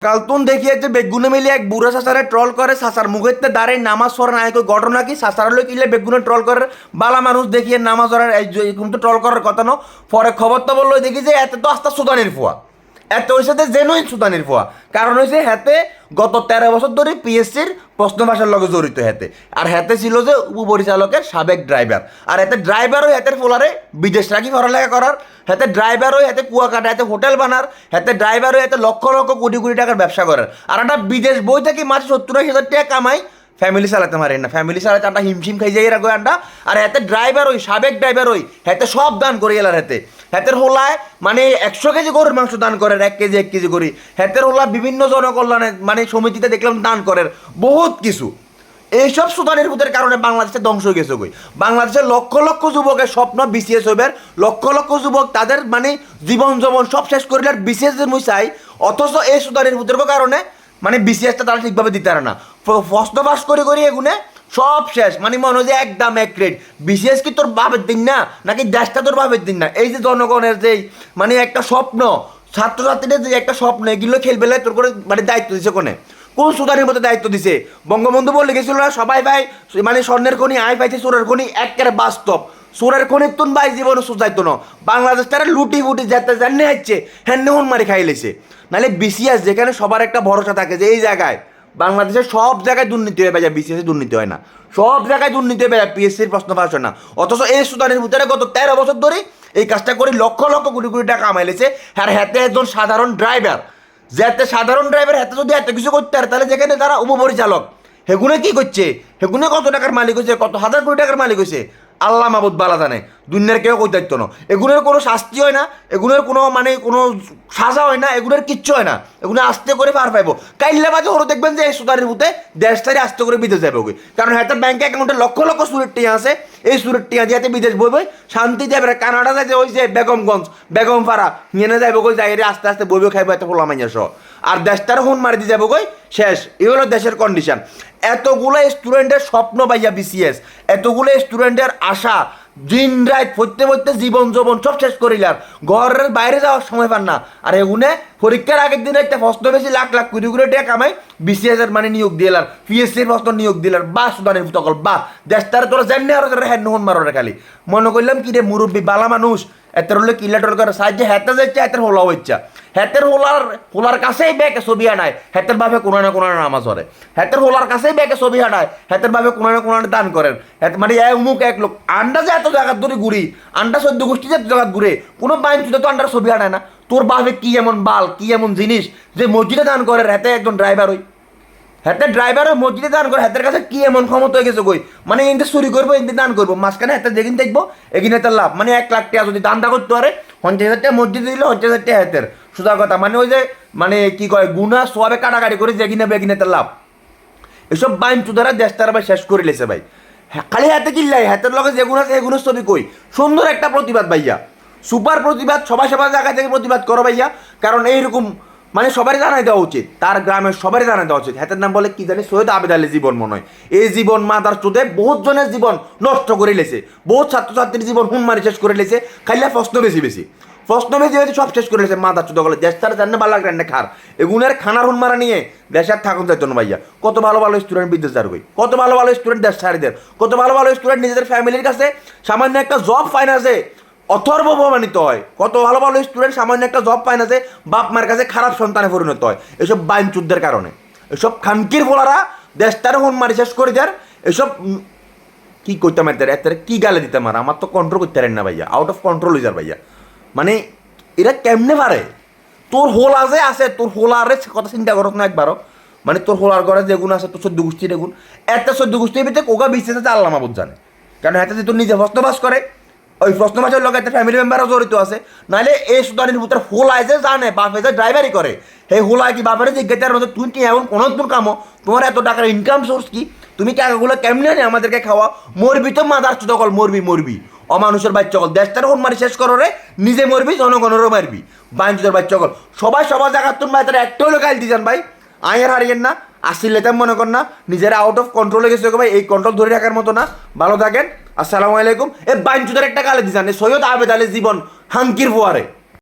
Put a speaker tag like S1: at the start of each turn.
S1: কালতুন দেখিয়েছে বেগুনে মিলে এক বুড়ো সাসারে ট্রল করে, সাসার মুখেতে দাঁড়িয়ে নামাজ পড়ে না কই ঘটনা কি? সাসার লোক ইলে বেগুনে ট্রল করে, বালা মানুষ দেখিয়ে নামাজ যে- এরকম তো ট্রল করার কথা ন। পরে খবর তো বলল দেখি যে এত তো আস্তা সুদানির ফুয়া। এত ওই সাথে জেনুইন সুদানির ফুয়া কারণ হয়েছে হাতে গত তেরো বছর ধরে পিএসসির প্রশ্ন ভাষার লগে জড়িত হাতে। আর হাতে ছিল যে উপপরিচালকের সাবেক ড্রাইভার আর এতে ড্রাইভারও হাতের ফোলারে বিদেশ রাখি পড়ালেখা করার। হাতে ড্রাইভারও হাতে কুয়াকাটা হাতে হোটেল বানার। হাতে ড্রাইভারও হাতে লক্ষ লক্ষ কোটি কোটি টাকার ব্যবসা করার। আর একটা বিদেশ বই থেকে মাত্র সত্তর হাজার টাকা কামাই ফ্যামিলি চালাতে পারে না। ফ্যামিলি চালাতে একটা হিমশিম খাই যাই রাখো আন্ডা আর হাতে ড্রাইভার ওই, সাবেক ড্রাইভার ওই, হাতে সব দান করে এলার হাতে। হাতের হোলায় মানে একশো কেজি গরুর মাংস দান করেন, এক কেজি এক কেজি করি। হাতের হোলা বিভিন্ন জনকল্যাণে মানে সমিতিতে দেখলাম দান করেন, বহুত কিছু। এইসব সুদানের ভূতের কারণে বাংলাদেশে ধ্বংস হয়ে গেছে কই। বাংলাদেশের লক্ষ লক্ষ যুবকের স্বপ্ন বিসিএস হইবার লক্ষ লক্ষ যুবক তাদের মানে জীবন জমন সব শেষ করিলে বিসিএস মুই চাই। অথচ এই সুদানের ভূতের কারণে মানে বিসিএসটা তারা ঠিকভাবে দিতে পারে না। ফস্ত পাস করে করে এগুনে সব শেষ। মানে মনে হয় যে একদম এক রেট বিসিএস কি তোর বাপের দিন না? নাকি দেশটা তোর বাপের দিন না? এই যে জনগণের যে মানে একটা স্বপ্ন, ছাত্রছাত্রীদের যে একটা স্বপ্ন, এগুলো খেলবে তোর করে মানে দায়িত্ব দিছে কোনে? কোন সুদানের মতো দায়িত্ব দিছে? বঙ্গবন্ধু বলে গেছিল না, সবাই ভাই মানে স্বর্ণের খনি আয় পাইছে চোরের খনি, একেবারে বাস্তব। চোরের খনির তুন ভাই জীবনে সুজাইতো না। বাংলাদেশ তারা লুটি ফুটি যেতে জানে হচ্ছে হ্যাঁ হুন মারি খাই লেছে নাহলে বিসিএস যেখানে সবার একটা ভরসা থাকে যে এই জায়গায় বাংলাদেশের সব জায়গায় দুর্নীতি হয়ে যায় বিসিএস দুর্নীতি হয় না। সব জায়গায় দুর্নীতি হয়ে যায় পিএসসির প্রশ্ন পাস হয় না। অথচ এই সুদানের ভিতরে গত তেরো বছর ধরে এই কাজটা করে লক্ষ লক্ষ কোটি কোটি টাকা কামাইলেছে। আর হাতে একজন সাধারণ ড্রাইভার। যে যাতে সাধারণ ড্রাইভার, হাতে যদি এত কিছু করতে পারে, তাহলে যেখানে তারা উপপরিচালক। হেগুনে কি করছে? হেগুনে কত টাকার মালিক হয়েছে? কত হাজার কোটি টাকার মালিক হয়েছে? আল্লাহ মাবুদ বালা জানে। দুনিয়ার কেউ কই দায়িত্ব না এগুলোর কোনো শাস্তি হয় না এগুলোর কোনো মানে কোনো সাজা হয় না এগুলোর কিচ্ছু হয় না। এগুলো আস্তে করে পার পাইবো। কাইল্লা বাজে ওরা দেখবেন যে এই সুদারের ভূতে দেশটারে আস্তে করে বিদেশ যাবে ওকে কারণ হ্যাঁ ব্যাংক অ্যাকাউন্টে লক্ষ লক্ষ সুরের টিয়া আছে। এই সুরের টিয়া দিয়ে বিদেশ বইবে শান্তি যাবে কানাডা যায় যে ওই যে বেগমগঞ্জ, বেগমপাড়া, নিয়ে যাবে কই যাই আস্তে আস্তে বইবে, খাইবে, এত ফোলা মাইয়া সহ আর দেশটার হুন মারি দিয়ে যাব কই শেষ। এই হলো দেশের কন্ডিশন এতগুলো স্টুডেন্টের স্বপ্ন পাইয়া বিসিএস এতগুলো স্টুডেন্টের আশা, দিন রাত পড়তে পড়তে জীবন যৌবন সব শেষ করিলার ঘরের বাইরে যাওয়ার সময় পান না। আর এগুনে পরীক্ষার আগের দিনে একটা ফস্ত বেশি লাখ লাখ কোটি কোটি টাকা কামাই বিসিএস এর মানে নিয়োগ দিলার পিএসসির ফস্ত নিয়োগ দিলার বা সুদানের তকল বা দেশটার তোরা জানি আর হ্যাঁ নহন মারো খালি। মনে করলাম কি রে, মুরব্বী, বালা মানুষ। এতের হলে কিলা টল করে? সাহায্যে হেতে যাচ্ছে হেতের হোলা হচ্ছে হেতের হোলার হোলার কাছেই ব্যাগে ছবি আনায়, হেতের ভাবে কোনো না কোনো নামাজ ধরে হেতের হোলার কাছেই ব্যাগে ছবি আনায়, হেতের ভাবে কোনো না কোনো দান করেন। মানে এক মুখ এক লোক। আন্ডা যে এত জায়গার ধরে ঘুরি, আন্ডা সদ্য গোষ্ঠী যে এত জায়গার ঘুরে, কোনো বাইন চুতে তো আন্ডার ছবি আনায় না। তোর ভাবে কি এমন বাল, কি এমন জিনিস যে মসজিদে দান করে হেতে একজন ড্রাইভার হই হাতে ড্রাইভারও মসজিদে দান করে হাতের কাছে কি এমন ক্ষমতা হয়ে গেছে কই? মানে এনতে চুরি করব এনতে দান করব। মাঝখানে হাতে যেদিন দেখব এগিনে তার লাভ। মানে এক লাখ টাকা যদি দানটা করতে পারে পঞ্চাশ হাজার টাকা মসজিদে দিলে পঞ্চাশ হাজার হাতের। সোজা কথা মানে ওই যে মানে কি কয় গুনা সোয়াবে কাটাকাটি করে যেগিনে বেগিনে তার লাভ। এসব বাইন চুদারা দেশ তারা ভাই শেষ করে লেছে ভাই। হ্যাঁ, খালি হাতে কিল্লাই হাতের লগে যেগুলো আছে এগুলো ছবি কই? সুন্দর একটা প্রতিবাদ ভাইয়া। সুপার প্রতিবাদ সবাই সবার জায়গা থেকে প্রতিবাদ করো ভাইয়া। কারণ এইরকম মানে সবারই জানাই দেওয়া উচিত। তার গ্রামের সবারই জানাই দেওয়া উচিত। হাতের নাম বলে কি জানি, সৈয়দ আবেদ আলী জীবন মনে হয়। এই জীবন মাদার চোদে বহুত জনের জীবন নষ্ট করে লেছে। বহুত ছাত্রছাত্রীর জীবন হুনমারি শেষ করে লেছে, খাইলে প্রশ্ন বেশি বেশি। প্রশ্ন বেশি বেশি সব শেষ করে লেছে মাদার চোদ গলে দেশ তার জানে ভালো লাগবে খার। এগুনের খানার হুনমারা নিয়ে দেশের থাকুন যাইতো না ভাইয়া। কত ভালো ভালো স্টুডেন্ট বিদেশ কই কত ভালো ভালো স্টুডেন্ট দেশ ছাড়িদের। কত ভালো ভালো স্টুডেন্ট নিজেদের ফ্যামিলির কাছে সামান্য একটা জব যে অথর্ব প্রমাণিত হয়। কত ভালো ভালো স্টুডেন্ট সামান্য একটা জব পায় না যে বাপ মার কাছে খারাপ সন্তানে পরিণত হয়। এসব বাইন যুদ্ধের কারণে। এসব খানকির বলারা দেশটার হন মারি শেষ করে যার এসব কি করতাম এর এর কি গালে দিতাম আর? আমার তো কন্ট্রোল করতে পারেন না ভাইয়া। আউট অফ কন্ট্রোল হয়ে যার ভাইয়া। মানে এরা কেমনে পারে? তোর হোলা যে আছে, তোর হোলারে কথা চিন্তা করত না একবারও। মানে তোর হোলার ঘরে যেগুন আছে, তোর চোদ্দ গোষ্ঠীর এগুন একটা চোদ্দ গোষ্ঠীর ভিতরে কোকা বিশ্বাস আল্লাহ মাবুদ জানে? কারণ হাতে যে তোর নিজে বস্তবাস করে। ওই প্রশ্নবাচের লোক একটা ফ্যামিলি মেম্বারও জড়িত আছে। নাহলে এই সুদানির ভিতরে হোলাই যে জানে, বাপে যে ড্রাইভারি করে, সেই হোলায় কি বাপের জিজ্ঞাসার মধ্যে তুই কি এমন কোনো তোর কামো? তোমার এত টাকার ইনকাম সোর্স কি? তুমি টাকাগুলো কেমনে আনে আমাদেরকে খাওয়া মরবি তো মাদার চুদকল মরবি মরবি। অমানুষের বাচ্চা কল দেশটার কোন মারি শেষ করো রে, নিজে মরবি, জনগণেরও মারবি। বাঞ্চুদের বাচ্চা কল সবাই সবার জায়গার তুমি ভাই তারা একটাও লোক আইল দিজান ভাই। আয়ের হারিয়েন না আসলে তেমন মনে কর না, নিজেরা আউট অফ কন্ট্রোলে গেছে ভাই, এই কন্ট্রোল ধরে রাখার মতো না। ভালো থাকেন, আসসালামু আলাইকুম। এ বাইনচুদের একটা গালে দিজান সৈয়দ আবেদ আলী জীবন, হাঙ্কির ফোয়ারে।